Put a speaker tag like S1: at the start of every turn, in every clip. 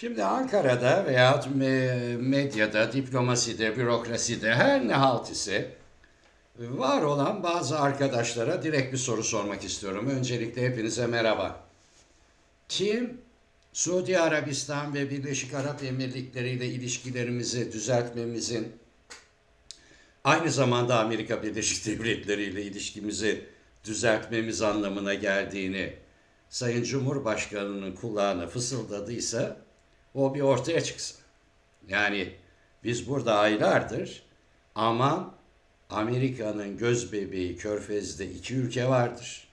S1: Şimdi Ankara'da veya me- medyada, diplomaside, bürokraside her ne halt ise var olan bazı arkadaşlara direkt bir soru sormak istiyorum. Öncelikle hepinize merhaba. Kim Suudi Arabistan ve Birleşik Arap Emirlikleri ile ilişkilerimizi düzeltmemizin aynı zamanda Amerika Birleşik Devletleri ile ilişkimizi düzeltmemiz anlamına geldiğini Sayın Cumhurbaşkanı'nın kulağına fısıldadıysa o bir ortaya çıksın. Yani biz burada aylardır aman Amerika'nın göz bebeği Körfez'de iki ülke vardır.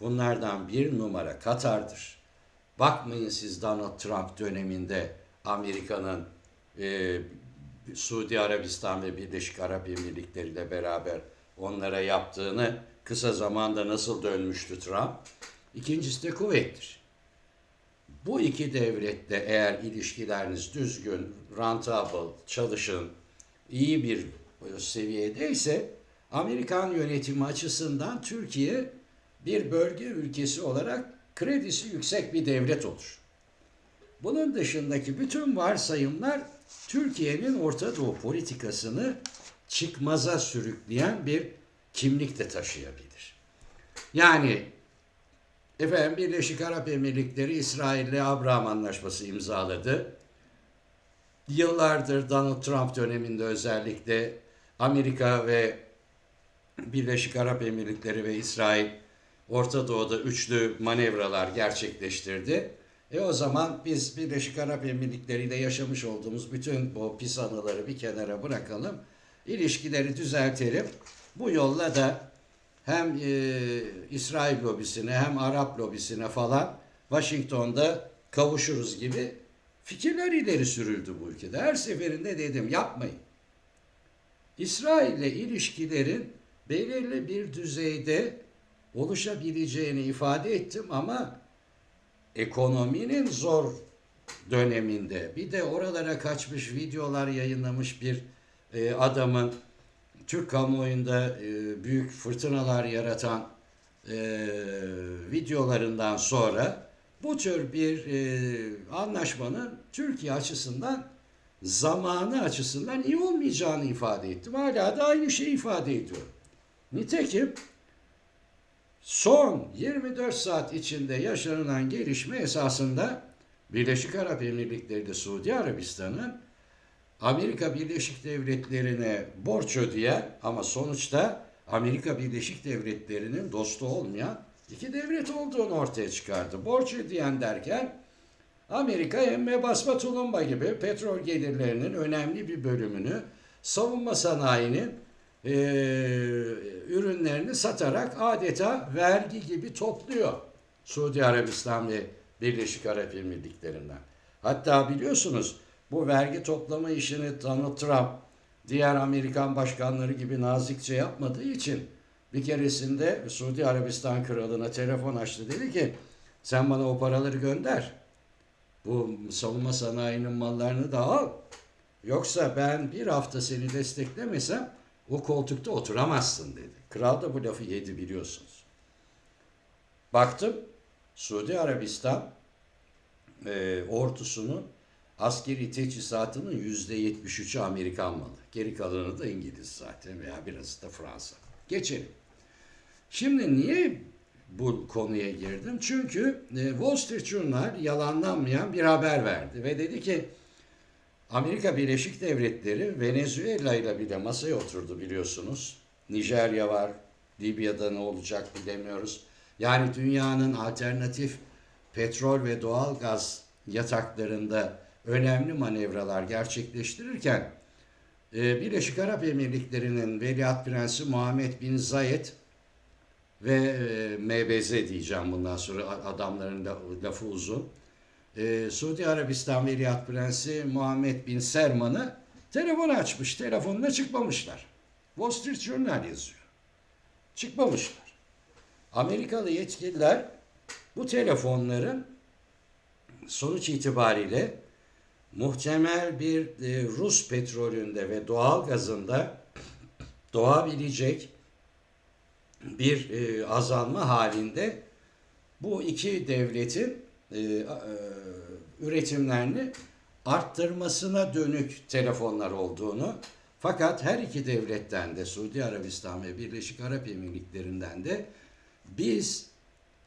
S1: Bunlardan bir numara Katar'dır. Bakmayın siz Donald Trump döneminde Amerika'nın e, Suudi Arabistan ve Birleşik Arap Emirlikleri ile beraber onlara yaptığını kısa zamanda nasıl dönmüştü Trump. İkincisi de kuvvettir. Bu iki devlette eğer ilişkileriniz düzgün, rentable, çalışın, iyi bir seviyedeyse Amerikan yönetimi açısından Türkiye bir bölge ülkesi olarak kredisi yüksek bir devlet olur. Bunun dışındaki bütün varsayımlar Türkiye'nin Orta Doğu politikasını çıkmaza sürükleyen bir kimlik de taşıyabilir. Yani efendim Birleşik Arap Emirlikleri İsrail'le Abraham Anlaşması imzaladı. Yıllardır Donald Trump döneminde özellikle Amerika ve Birleşik Arap Emirlikleri ve İsrail Orta Doğu'da üçlü manevralar gerçekleştirdi. E o zaman biz Birleşik Arap Emirlikleri ile yaşamış olduğumuz bütün o pis anıları bir kenara bırakalım. İlişkileri düzeltelim. Bu yolla da hem e, İsrail lobisine hem Arap lobisine falan Washington'da kavuşuruz gibi fikirler ileri sürüldü bu ülkede. Her seferinde dedim yapmayın. İsrail ile ilişkilerin belirli bir düzeyde oluşabileceğini ifade ettim ama ekonominin zor döneminde bir de oralara kaçmış videolar yayınlamış bir e, adamın Türk kamuoyunda e, büyük fırtınalar yaratan e, videolarından sonra bu tür bir e, anlaşmanın Türkiye açısından zamanı açısından iyi olmayacağını ifade ettim. Hala da aynı şeyi ifade ediyorum. Nitekim son 24 saat içinde yaşanılan gelişme esasında Birleşik Arap Emirlikleri ile Suudi Arabistan'ın Amerika Birleşik Devletleri'ne borç ödeyen ama sonuçta Amerika Birleşik Devletleri'nin dostu olmayan iki devlet olduğunu ortaya çıkardı. Borç ödeyen derken Amerika emme basma tulumba gibi petrol gelirlerinin önemli bir bölümünü savunma sanayinin e, ürünlerini satarak adeta vergi gibi topluyor Suudi Arabistan ve Birleşik Arap Emirlikleri'nden. Hatta biliyorsunuz bu vergi toplama işini Donald Trump diğer Amerikan başkanları gibi nazikçe yapmadığı için bir keresinde Suudi Arabistan kralına telefon açtı dedi ki sen bana o paraları gönder. Bu savunma sanayinin mallarını da al. Yoksa ben bir hafta seni desteklemesem o koltukta oturamazsın dedi. Kral da bu lafı yedi biliyorsunuz. Baktım Suudi Arabistan e, ordusunun askeri teçhizatının yüzde yetmiş üçü Amerikan malı. Geri kalanı da İngiliz zaten veya biraz da Fransa. Geçelim. Şimdi niye bu konuya girdim? Çünkü e, Wall Street Journal yalanlanmayan bir haber verdi ve dedi ki Amerika Birleşik Devletleri Venezuela ile bile masaya oturdu biliyorsunuz. Nijerya var, Libya'da ne olacak bilemiyoruz. Yani dünyanın alternatif petrol ve doğal gaz yataklarında önemli manevralar gerçekleştirirken e, Birleşik Arap Emirlikleri'nin Veliaht Prensi Muhammed Bin Zayed ve e, MBZ diyeceğim bundan sonra adamların lafı uzun. E, Suudi Arabistan Veliaht Prensi Muhammed Bin Serman'ı telefon açmış. Telefonuna çıkmamışlar. Wall Street Journal yazıyor. Çıkmamışlar. Amerikalı yetkililer bu telefonların sonuç itibariyle muhtemel bir e, Rus petrolünde ve doğal gazında doğabilecek bir e, azalma halinde bu iki devletin e, e, üretimlerini arttırmasına dönük telefonlar olduğunu fakat her iki devletten de Suudi Arabistan ve Birleşik Arap Emirlikleri'nden de biz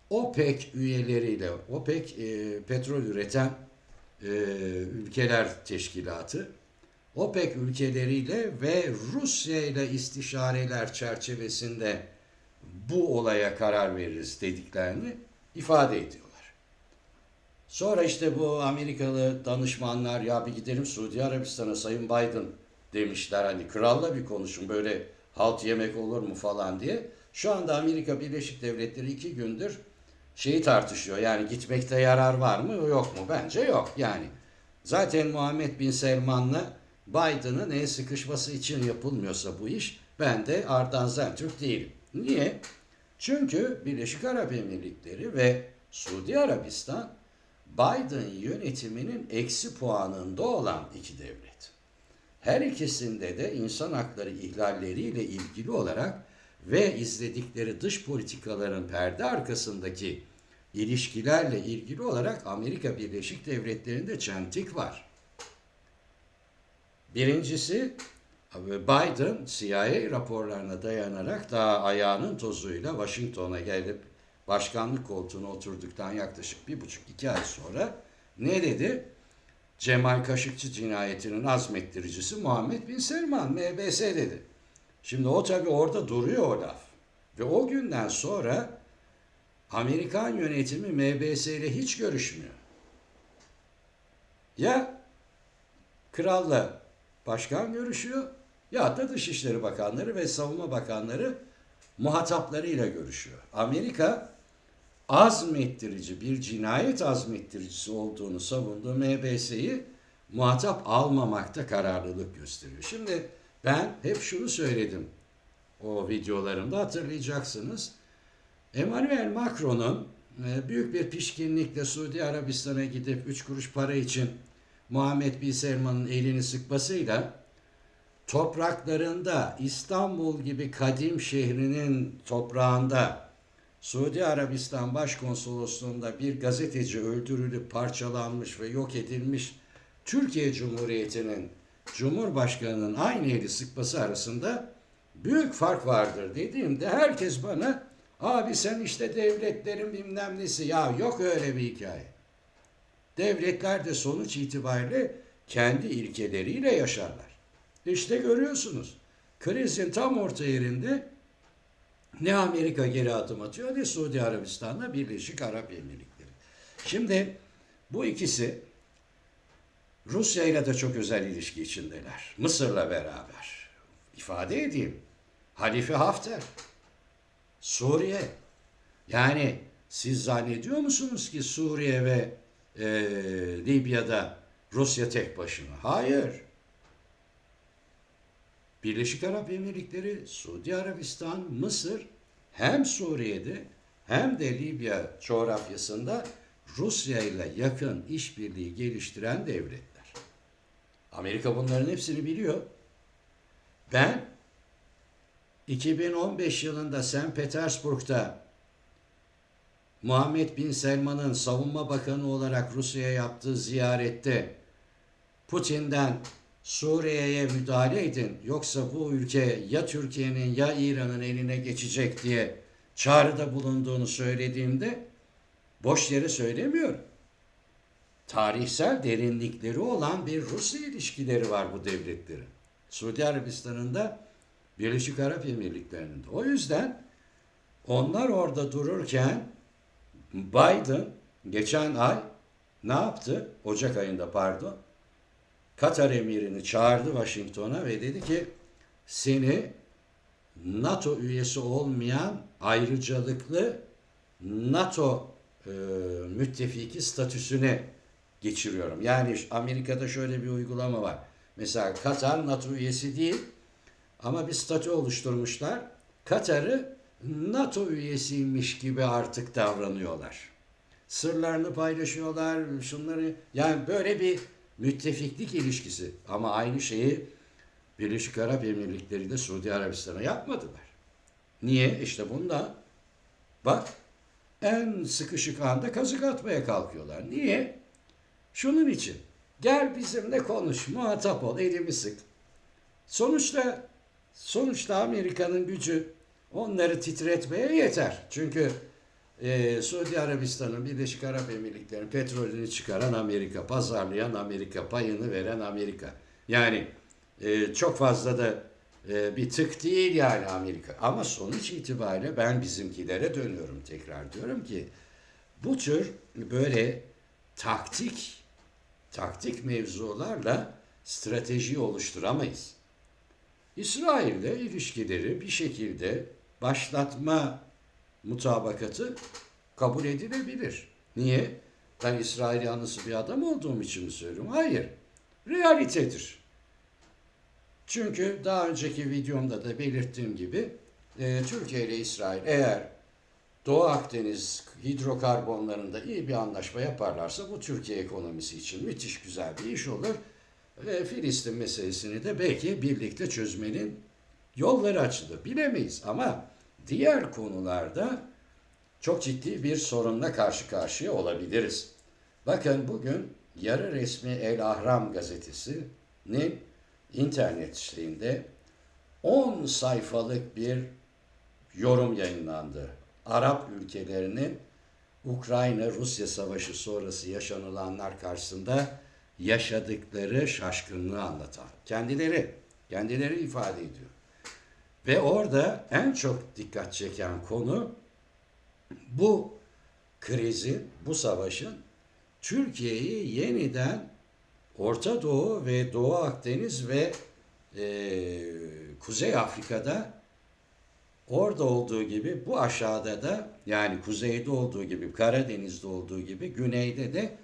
S1: OPEC üyeleriyle OPEC e, petrol üreten e, ülkeler teşkilatı OPEC ülkeleriyle ve Rusya ile istişareler çerçevesinde bu olaya karar veririz dediklerini ifade ediyorlar. Sonra işte bu Amerikalı danışmanlar ya bir gidelim Suudi Arabistan'a Sayın Biden demişler hani kralla bir konuşun böyle halt yemek olur mu falan diye. Şu anda Amerika Birleşik Devletleri iki gündür şeyi tartışıyor yani gitmekte yarar var mı yok mu? Bence yok yani. Zaten Muhammed Bin Selman'la Biden'ın el sıkışması için yapılmıyorsa bu iş ben de Ardan Zentürk değilim. Niye? Çünkü Birleşik Arap Emirlikleri ve Suudi Arabistan Biden yönetiminin eksi puanında olan iki devlet. Her ikisinde de insan hakları ihlalleriyle ilgili olarak ve izledikleri dış politikaların perde arkasındaki ilişkilerle ilgili olarak Amerika Birleşik Devletleri'nde çentik var. Birincisi Biden CIA raporlarına dayanarak daha ayağının tozuyla Washington'a gelip başkanlık koltuğuna oturduktan yaklaşık bir buçuk iki ay sonra ne dedi? Cemal Kaşıkçı cinayetinin azmettiricisi Muhammed Bin Selman MBS dedi. Şimdi o tabi orada duruyor o laf. Ve o günden sonra Amerikan yönetimi MBS ile hiç görüşmüyor. Ya kralla başkan görüşüyor ya da Dışişleri Bakanları ve Savunma Bakanları muhataplarıyla görüşüyor. Amerika azmettirici bir cinayet azmettiricisi olduğunu savunduğu MBS'yi muhatap almamakta kararlılık gösteriyor. Şimdi ben hep şunu söyledim o videolarımda hatırlayacaksınız. Emmanuel Macron'un e, büyük bir pişkinlikle Suudi Arabistan'a gidip 3 kuruş para için Muhammed Bin Selman'ın elini sıkmasıyla topraklarında İstanbul gibi kadim şehrinin toprağında Suudi Arabistan Başkonsolosluğu'nda bir gazeteci öldürülüp parçalanmış ve yok edilmiş Türkiye Cumhuriyeti'nin Cumhurbaşkanı'nın aynı eli sıkması arasında büyük fark vardır dediğimde herkes bana abi sen işte devletlerin bilmem nesi ya yok öyle bir hikaye. Devletler de sonuç itibariyle kendi ilkeleriyle yaşarlar. İşte görüyorsunuz krizin tam orta yerinde ne Amerika geri adım atıyor ne Suudi Arabistan'la Birleşik Arap Emirlikleri. Şimdi bu ikisi Rusya ile de çok özel ilişki içindeler. Mısır'la beraber. İfade edeyim. Halife Hafter. Suriye. Yani siz zannediyor musunuz ki Suriye ve e, Libya'da Rusya tek başına? Hayır. Birleşik Arap Emirlikleri, Suudi Arabistan, Mısır hem Suriye'de hem de Libya coğrafyasında Rusya ile yakın işbirliği geliştiren devletler. Amerika bunların hepsini biliyor. Ben 2015 yılında St. Petersburg'da Muhammed Bin Selman'ın savunma bakanı olarak Rusya'ya yaptığı ziyarette Putin'den Suriye'ye müdahale edin yoksa bu ülke ya Türkiye'nin ya İran'ın eline geçecek diye çağrıda bulunduğunu söylediğimde boş yere söylemiyorum. Tarihsel derinlikleri olan bir Rusya ilişkileri var bu devletlerin. Suudi Arabistan'ın da Birleşik Arap Emirlikleri'nin de. O yüzden onlar orada dururken Biden geçen ay ne yaptı? Ocak ayında pardon. Katar emirini çağırdı Washington'a ve dedi ki seni NATO üyesi olmayan ayrıcalıklı NATO e, müttefiki statüsüne geçiriyorum. Yani Amerika'da şöyle bir uygulama var. Mesela Katar NATO üyesi değil ama bir statü oluşturmuşlar. Katar'ı NATO üyesiymiş gibi artık davranıyorlar. Sırlarını paylaşıyorlar, şunları yani böyle bir müttefiklik ilişkisi ama aynı şeyi Birleşik Arap Emirlikleri ile Suudi Arabistan'a yapmadılar. Niye? İşte bunda bak en sıkışık anda kazık atmaya kalkıyorlar. Niye? Şunun için gel bizimle konuş, muhatap ol, elimi sık. Sonuçta sonuçta Amerika'nın gücü onları titretmeye yeter. Çünkü e, Suudi Arabistan'ın Birleşik Arap Emirlikleri'nin petrolünü çıkaran Amerika, pazarlayan Amerika, payını veren Amerika. Yani e, çok fazla da e, bir tık değil yani Amerika. Ama sonuç itibariyle ben bizimkilere dönüyorum tekrar diyorum ki bu tür böyle taktik taktik mevzularla strateji oluşturamayız. İsrail'le ilişkileri bir şekilde başlatma mutabakatı kabul edilebilir. Niye? Ben İsrail yanlısı bir adam olduğum için mi söylüyorum? Hayır. Realitedir. Çünkü daha önceki videomda da belirttiğim gibi e, Türkiye ile İsrail eğer Doğu Akdeniz hidrokarbonlarında iyi bir anlaşma yaparlarsa bu Türkiye ekonomisi için müthiş güzel bir iş olur. Ve Filistin meselesini de belki birlikte çözmenin yolları açılır. Bilemeyiz ama diğer konularda çok ciddi bir sorunla karşı karşıya olabiliriz. Bakın bugün yarı resmi El Ahram gazetesinin internet sitesinde 10 sayfalık bir yorum yayınlandı. Arap ülkelerinin Ukrayna-Rusya savaşı sonrası yaşanılanlar karşısında yaşadıkları şaşkınlığı anlatan. Kendileri, kendileri ifade ediyor. Ve orada en çok dikkat çeken konu bu krizin, bu savaşın Türkiye'yi yeniden Orta Doğu ve Doğu Akdeniz ve e, Kuzey Afrika'da orada olduğu gibi bu aşağıda da yani kuzeyde olduğu gibi Karadeniz'de olduğu gibi güneyde de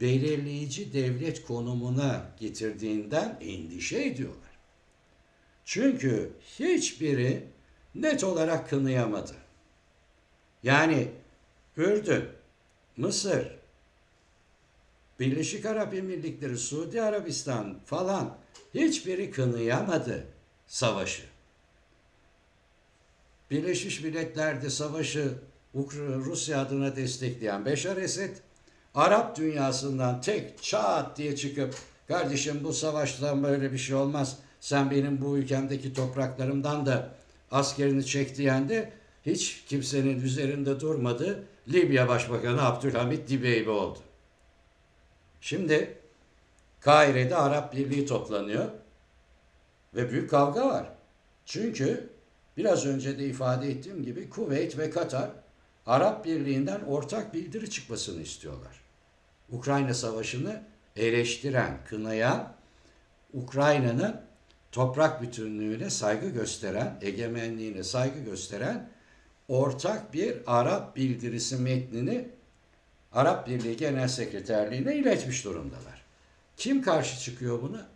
S1: belirleyici devlet konumuna getirdiğinden endişe ediyorlar. Çünkü hiçbiri net olarak kınıyamadı. Yani Ürdün, Mısır, Birleşik Arap Emirlikleri, Suudi Arabistan falan hiçbiri kınıyamadı savaşı. Birleşmiş Milletler'de savaşı Rusya adına destekleyen Beşar Esed, Arap dünyasından tek çat diye çıkıp kardeşim bu savaştan böyle bir şey olmaz. Sen benim bu ülkemdeki topraklarımdan da askerini çek diyen hiç kimsenin üzerinde durmadı. Libya Başbakanı Abdülhamit Dibeybi oldu. Şimdi Kahire'de Arap Birliği toplanıyor ve büyük kavga var. Çünkü biraz önce de ifade ettiğim gibi Kuveyt ve Katar Arap Birliği'nden ortak bildiri çıkmasını istiyorlar. Ukrayna Savaşı'nı eleştiren, kınayan, Ukrayna'nın toprak bütünlüğüne saygı gösteren, egemenliğine saygı gösteren ortak bir Arap bildirisi metnini Arap Birliği Genel Sekreterliğine iletmiş durumdalar. Kim karşı çıkıyor buna?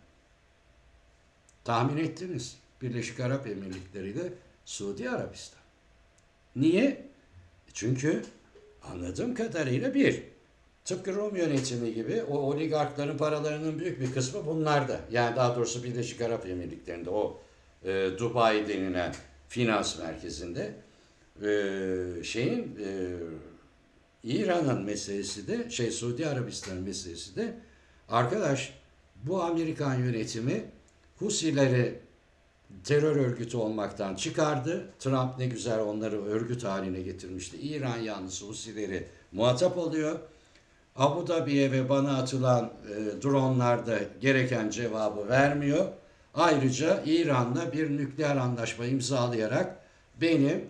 S1: Tahmin ettiniz. Birleşik Arap Emirlikleri ile Suudi Arabistan. Niye? Çünkü anladığım kadarıyla bir, tıpkı Rum yönetimi gibi o oligarkların paralarının büyük bir kısmı bunlarda. Yani daha doğrusu Birleşik Arap Emirlikleri'nde o e, Dubai denilen finans merkezinde e, şeyin e, İran'ın meselesi de şey Suudi Arabistan meselesi de arkadaş bu Amerikan yönetimi Husileri terör örgütü olmaktan çıkardı. Trump ne güzel onları örgüt haline getirmişti. İran yanlısı Husileri muhatap oluyor. Abu Dhabi'ye ve bana atılan e, dronlarda gereken cevabı vermiyor. Ayrıca İran'la bir nükleer anlaşma imzalayarak benim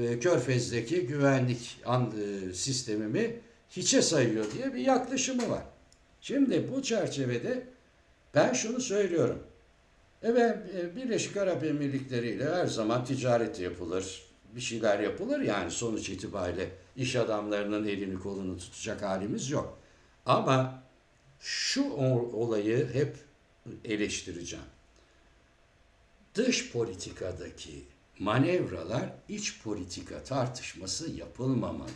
S1: e, Körfez'deki güvenlik an, e, sistemimi hiçe sayıyor diye bir yaklaşımı var. Şimdi bu çerçevede ben şunu söylüyorum. Evet e, Birleşik Arap Emirlikleri ile her zaman ticaret yapılır, bir şeyler yapılır yani sonuç itibariyle iş adamlarının elini kolunu tutacak halimiz yok. Ama şu olayı hep eleştireceğim. Dış politikadaki manevralar iç politika tartışması yapılmamalı.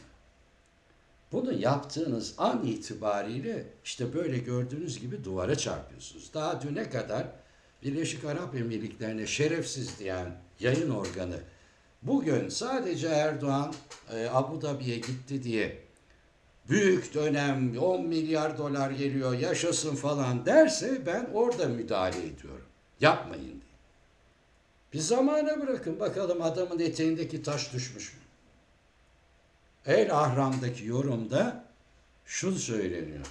S1: Bunu yaptığınız an itibariyle işte böyle gördüğünüz gibi duvara çarpıyorsunuz. Daha düne kadar Birleşik Arap Emirlikleri'ne şerefsiz diyen yayın organı bugün sadece Erdoğan e, Abu Dhabi'ye gitti diye büyük dönem 10 milyar dolar geliyor yaşasın falan derse ben orada müdahale ediyorum. Yapmayın diye. Bir zamana bırakın bakalım adamın eteğindeki taş düşmüş mü? El Ahram'daki yorumda şunu söyleniyor.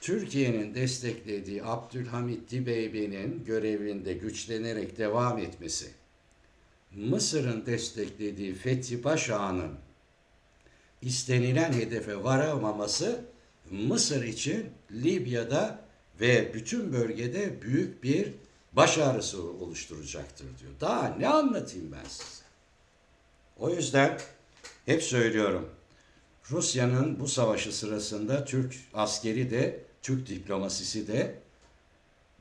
S1: Türkiye'nin desteklediği Abdülhamit Dibeybi'nin görevinde güçlenerek devam etmesi, Mısır'ın desteklediği Fethi Paşa'nın istenilen hedefe varamaması Mısır için Libya'da ve bütün bölgede büyük bir baş ağrısı oluşturacaktır diyor. Daha ne anlatayım ben size? O yüzden hep söylüyorum. Rusya'nın bu savaşı sırasında Türk askeri de, Türk diplomasisi de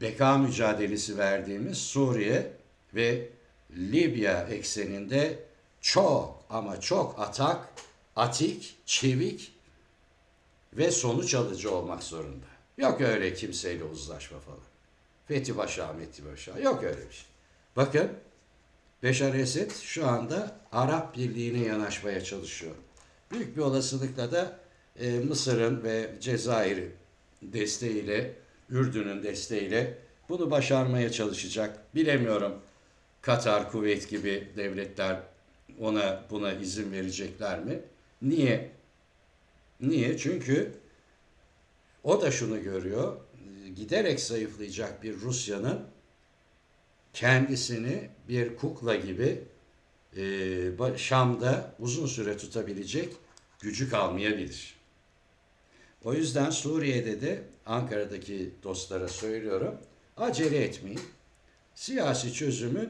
S1: beka mücadelesi verdiğimiz Suriye ve Libya ekseninde çok ama çok atak, atik, çevik ve sonuç alıcı olmak zorunda. Yok öyle kimseyle uzlaşma falan. Fethi Paşa, Methi Paşa. Yok öyle bir şey. Bakın Beşar Esed şu anda Arap Birliği'ne yanaşmaya çalışıyor. Büyük bir olasılıkla da e, Mısır'ın ve Cezayir'in desteğiyle, Ürdün'ün desteğiyle bunu başarmaya çalışacak. Bilemiyorum Katar, Kuveyt gibi devletler ona buna izin verecekler mi? Niye? Niye? Çünkü o da şunu görüyor. Giderek zayıflayacak bir Rusya'nın kendisini bir kukla gibi e, Şam'da uzun süre tutabilecek gücü kalmayabilir. O yüzden Suriye'de de Ankara'daki dostlara söylüyorum. Acele etmeyin. Siyasi çözümün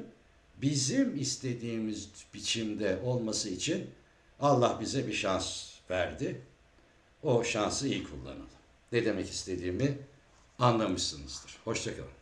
S1: bizim istediğimiz biçimde olması için Allah bize bir şans verdi. O şansı iyi kullanalım. Ne demek istediğimi anlamışsınızdır. Hoşçakalın.